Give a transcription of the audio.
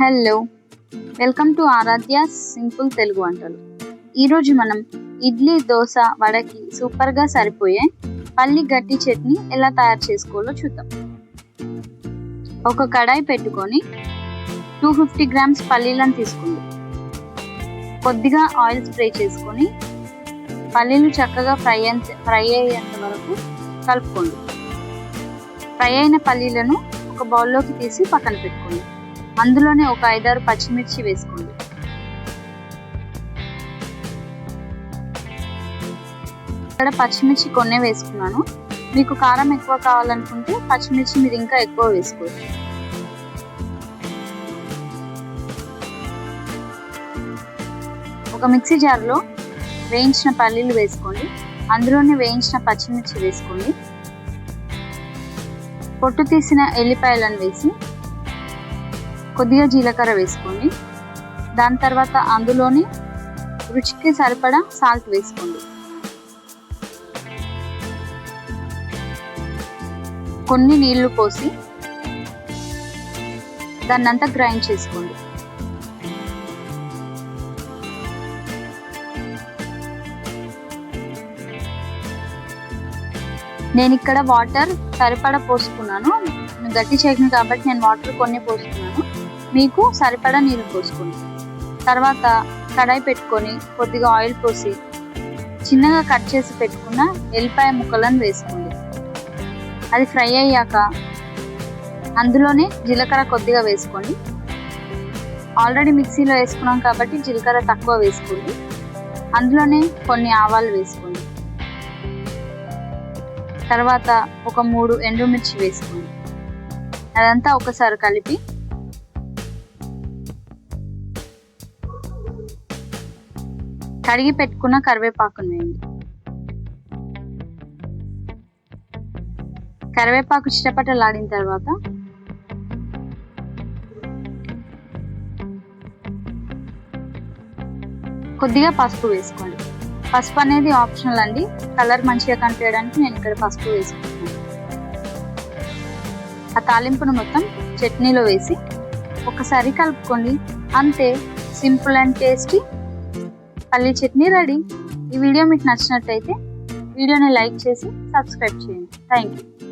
Hello. Welcome to Aaradhya simple Telugu వంటలు. ఈరోజు మనం ఇడ్లీ దోశ వడకి సూపర్గా సరిపోయే పల్లి గట్టి చట్నీ ఎలా తయారు చేసుకోవాలో చూద్దాం. ఒక కడాయి పెట్టుకొని టూ ఫిఫ్టీ గ్రామ్స్ పల్లీలను తీసుకుంది. కొద్దిగా ఆయిల్ స్ప్రే చేసుకొని పల్లీలు చక్కగా ఫ్రై ఫ్రై అయ్యేంత వరకు కలుపుకోండి. ఫ్రై అయిన పల్లీలను ఒక బౌల్లోకి తీసి పక్కన పెట్టుకోండి. అందులోనే ఒక ఐదారు పచ్చిమిర్చి వేసుకోండి. ఇక్కడ పచ్చిమిర్చి కొన్నే వేసుకున్నాను. మీకు కారం ఎక్కువ కావాలనుకుంటే పచ్చిమిర్చి మీరు ఇంకా ఎక్కువ వేసుకోవచ్చు. ఒక మిక్సీ జార్లో వేయించిన పల్లీలు వేసుకోండి. అందులోనే వేయించిన పచ్చిమిర్చి వేసుకోండి. పొట్టు తీసిన ఎల్లిపాయలను వేసి కొద్దిగా జీలకర్ర వేసుకోండి. దాని తర్వాత అందులోని రుచికి సరిపడా సాల్ట్ వేసుకోండి. కొన్ని నీళ్ళు పోసి దాన్నంతా గ్రైండ్ చేసుకోండి. నేను ఇక్కడ వాటర్ సరిపడా పోసుకున్నాను. గట్టి చట్నీ కాబట్టి నేను వాటర్ కొన్ని పోసుకున్నాను. మీకు సరిపడా నీళ్ళు పోసుకోండి. తర్వాత కడాయి పెట్టుకొని కొద్దిగా ఆయిల్ పోసి చిన్నగా కట్ చేసి పెట్టుకున్న ఎల్లిపాయ ముక్కలను వేసుకోండి. అది ఫ్రై అయ్యాక అందులోనే జీలకర్ర కొద్దిగా వేసుకోండి. ఆల్రెడీ మిక్సీలో వేసుకున్నాం కాబట్టి జీలకర్ర తక్కువ వేసుకోండి. అందులోనే కొన్ని ఆవాలు వేసుకోండి. తర్వాత ఒక మూడు ఎండుమిర్చి వేసుకోండి. అదంతా ఒకసారి కలిపి కడిగి పెట్టుకున్న కరివేపాకును వేయండి. కరివేపాకు చిటపటలాడిన తర్వాత కొద్దిగా పసుపు వేసుకోండి. పసుపు అనేది ఆప్షనల్ అండి. కలర్ మంచిగా కనిపించడానికి నేను ఇక్కడ పసుపు వేసుకుంటున్నాను. ఆ తాలింపును మొత్తం చట్నీలో వేసి ఒకసారి కలుపుకోండి. అంతే సింపుల్ అండ్ టేస్టీ. పల్లీ చట్నీ రెడీ. ఈ వీడియో మీకు నచ్చినట్లయితే వీడియోని లైక్ చేసి సబ్స్క్రైబ్ చేయండి. Thank you